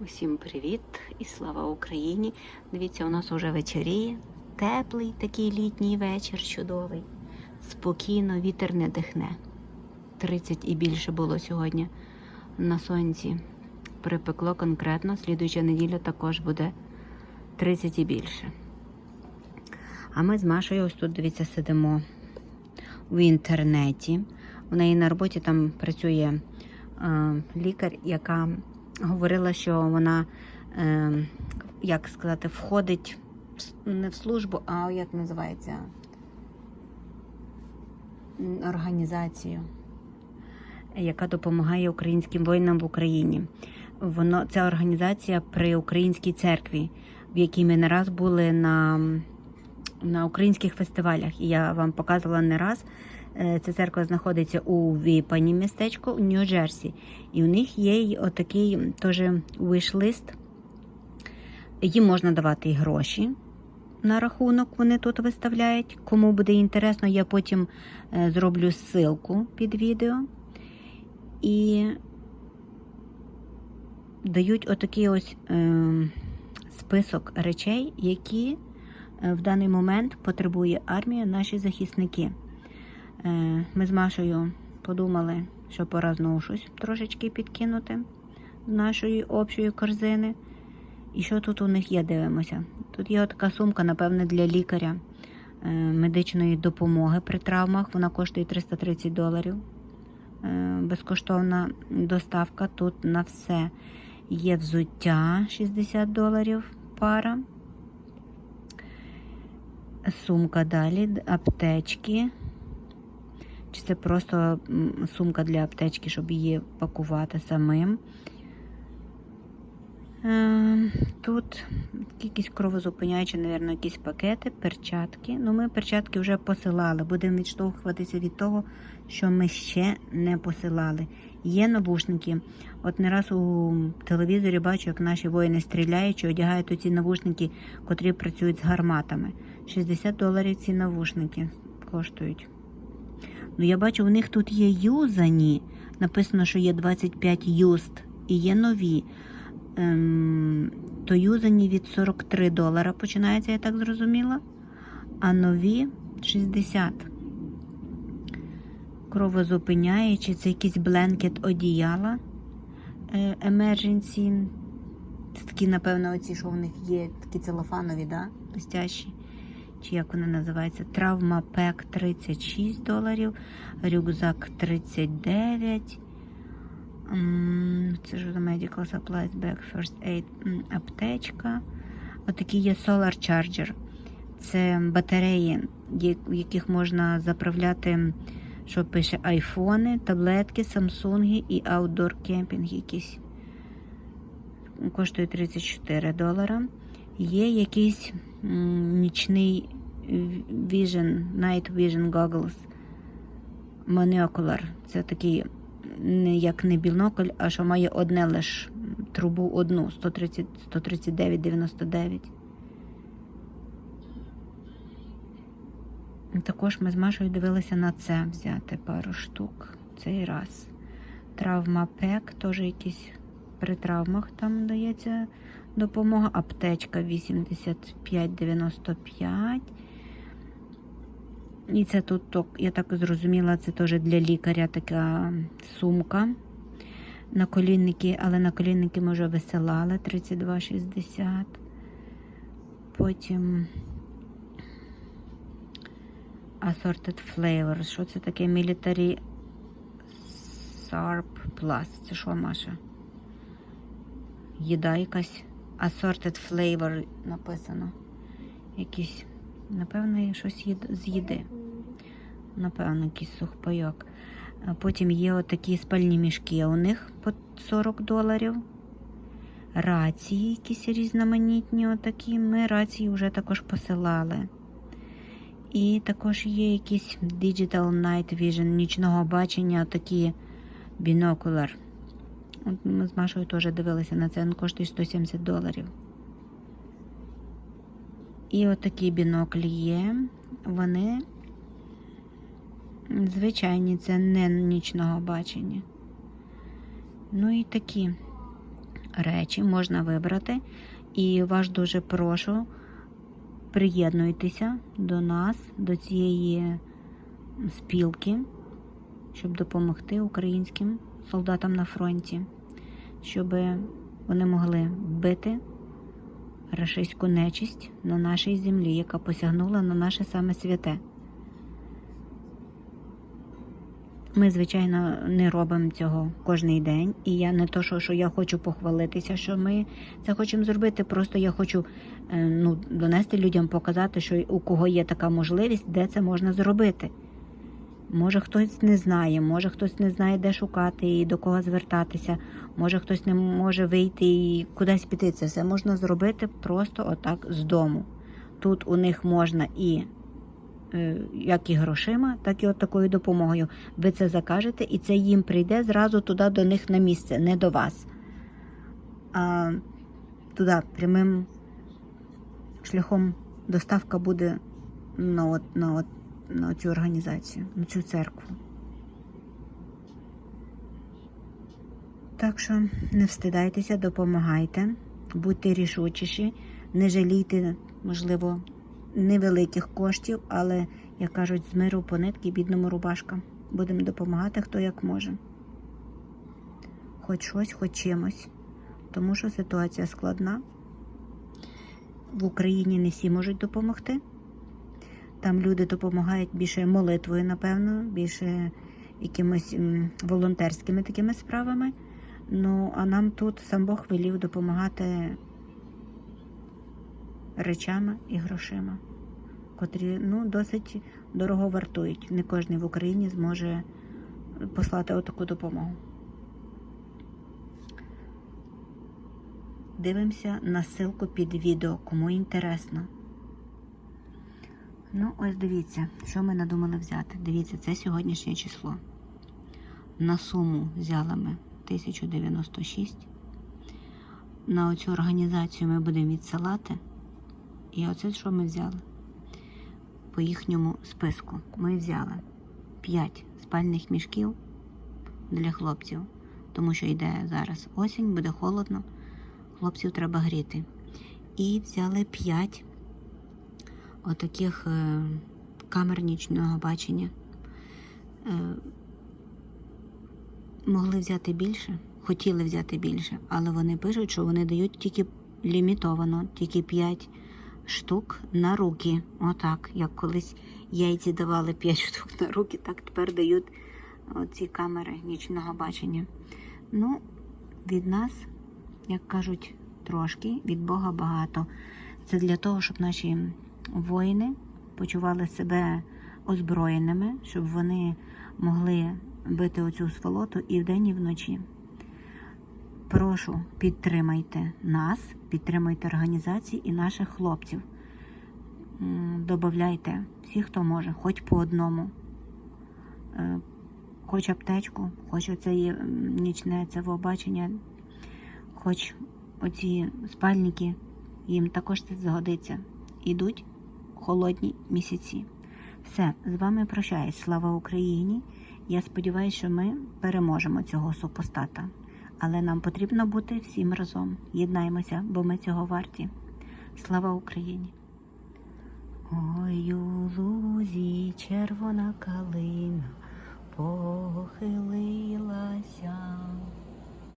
Усім привіт і слава Україні! Дивіться, у нас уже вечоріє. Теплий такий літній вечір, чудовий. Спокійно, вітер не дихне. 30 і більше було сьогодні на сонці. Припекло конкретно. Слідуюча неділя також буде 30 і більше. А ми з Машою ось тут, дивіться, сидимо в інтернеті. У неї на роботі там працює е, лікар, яка говорила, що вона, е, як сказати, входить не в службу, а як називається організацію, яка допомагає українським воїнам в Україні. Воно ця організація при українській церкві, в якій ми не раз були на, на українських фестивалях. І я вам показувала не раз. Е, Ця церква знаходиться у Віпані містечку у Нью-Джерсі. І у них є отакий теж виш-лист. Їм можна давати і гроші на рахунок, вони тут виставляють. Кому буде інтересно, я потім е, зроблю ссылку під відео. І дають отакий ось е, список речей, які е, в даний момент потребує армія, наші захисники. Е, Ми з Машею подумали, що пора знову щось трошечки підкинути з нашої общої корзини. І що тут у них є, дивимося. Тут є така сумка, напевне, для лікаря е, медичної допомоги при травмах. Вона коштує 330 доларів. Е, Безкоштовна доставка тут на все. Є взуття 60 доларів пара. Сумка далі, аптечки. Чи це просто сумка для аптечки, щоб її пакувати самим. Е, Тут якісь кровозупиняючі, мабуть, якісь пакети, перчатки. Ну, ми перчатки вже посилали. Будемо відштовхуватися від того, що ми ще не посилали. Є навушники. От не раз у телевізорі бачу, як наші воїни стріляють чи одягають оці навушники, котрі працюють з гарматами. 60 доларів ці навушники коштують. Ну, я бачу, у них тут є юзані. Написано, що є 25 юст і є нові. Ем, то юзані від 43 долара починається, я так зрозуміла. А нові 60. Кровозупиняючи, це якийсь бленкет одіяла. е, Emergency. Це такі, напевно, оці, що в них є, такі целофанові, да? Листящі. Чи як вони називаються? Травма пек 36 доларів, рюкзак 39. Це ж Medical Supplies Bag First Aid аптечка. Отакий є Solar Charger. Це батареї, в яких можна заправляти, що пише айфони, таблетки, самсунги і аутдор кемпінг якийсь. Коштує 34 долара. Є якийсь нічний Vision, Night Vision Goggles Monocular. Це такий як не бінокль, а що має одне лиш трубу одну 130, 139,99. Також ми з Машою дивилися на це взяти пару штук цей раз. Травма пек, теж якісь при травмах там дається допомога. Аптечка 85,95. І це тут, я так зрозуміла, це теж для лікаря така сумка. Наколінники, але наколінники ми вже висилали 32,60. Потім Assorted Flavor. Що це таке? Military Sarp Plus. Це що, Маша? Їда якась. Assorted Flavor написано. Якісь, напевно, щось з їди. Напевно, якийсь сухпайок. Потім є отакі спальні мішки. У них по 40 доларів. Рації якісь різноманітні отакі. Ми рації вже також посилали. І також є якісь Digital Night Vision нічного бачення, такі бінокуляр. От ми з Машою теж дивилися на це, він коштує 170 доларів. І отакі біноклі є. Вони звичайні, це не нічного бачення. Ну і такі речі можна вибрати. І вас дуже прошу, приєднуйтеся до нас, до цієї спілки, щоб допомогти українським солдатам на фронті, щоб вони могли бити рашистську нечисть на нашій землі, яка посягнула на наше саме святе. Ми, звичайно, не робимо цього кожний день, і я не то, що, що я хочу похвалитися, що ми це хочемо зробити. Просто я хочу е, ну, донести людям, показати, що у кого є така можливість, де це можна зробити. Може, хтось не знає, може хтось не знає, де шукати і до кого звертатися, може хтось не може вийти і кудись піти. Це все можна зробити просто отак з дому. Тут у них можна і е, як і грошима, так і от такою допомогою. Ви це закажете, і це їм прийде зразу туди до них на місце, не до вас. А туди прямим шляхом доставка буде на, от, на, от, на цю організацію, на цю церкву. Так що не встидайтеся, допомагайте, будьте рішучіші, не жалійте, можливо, невеликих коштів, але, як кажуть, з миру по нитки бідному рубашка. Будемо допомагати хто як може. Хоч щось, хоч чимось. Тому що ситуація складна. В Україні не всі можуть допомогти. Там люди допомагають більше молитвою, напевно, більше якимось волонтерськими такими справами. Ну, а нам тут сам Бог велів допомагати речами і грошима, котрі ну, досить дорого вартують. Не кожен в Україні зможе послати отаку допомогу. Дивимося на ссылку під відео, кому інтересно. Ну, ось дивіться, що ми надумали взяти. Дивіться, це сьогоднішнє число. На суму взяли ми 1096. На оцю організацію ми будемо відсилати. І оце що ми взяли? По їхньому списку ми взяли 5 спальних мішків для хлопців, тому що йде зараз осінь, буде холодно, хлопців треба гріти. І взяли 5 отаких е, камер нічного бачення. Е, могли взяти більше, хотіли взяти більше, але вони пишуть, що вони дають тільки лімітовано, тільки 5 штук на руки. Отак, як колись яйці давали 5 штук на руки, так тепер дають ці камери нічного бачення. Ну, від нас, як кажуть, трошки, від Бога багато. Це для того, щоб наші воїни почували себе озброєними, щоб вони могли бити оцю сволоту і вдень, і вночі. Прошу, підтримайте нас, підтримуйте організації і наших хлопців. Добавляйте всі, хто може, хоч по одному, Е, хоч аптечку, хоч оце є нічне це побачення, хоч оці спальники, їм також це згодиться. Ідуть холодні місяці. Все, з вами прощаюсь. Слава Україні! Я сподіваюся, що ми переможемо цього супостата. Але нам потрібно бути всім разом. Єднаймося, бо ми цього варті. Слава Україні! Ой, у лузі червона калина похилилася.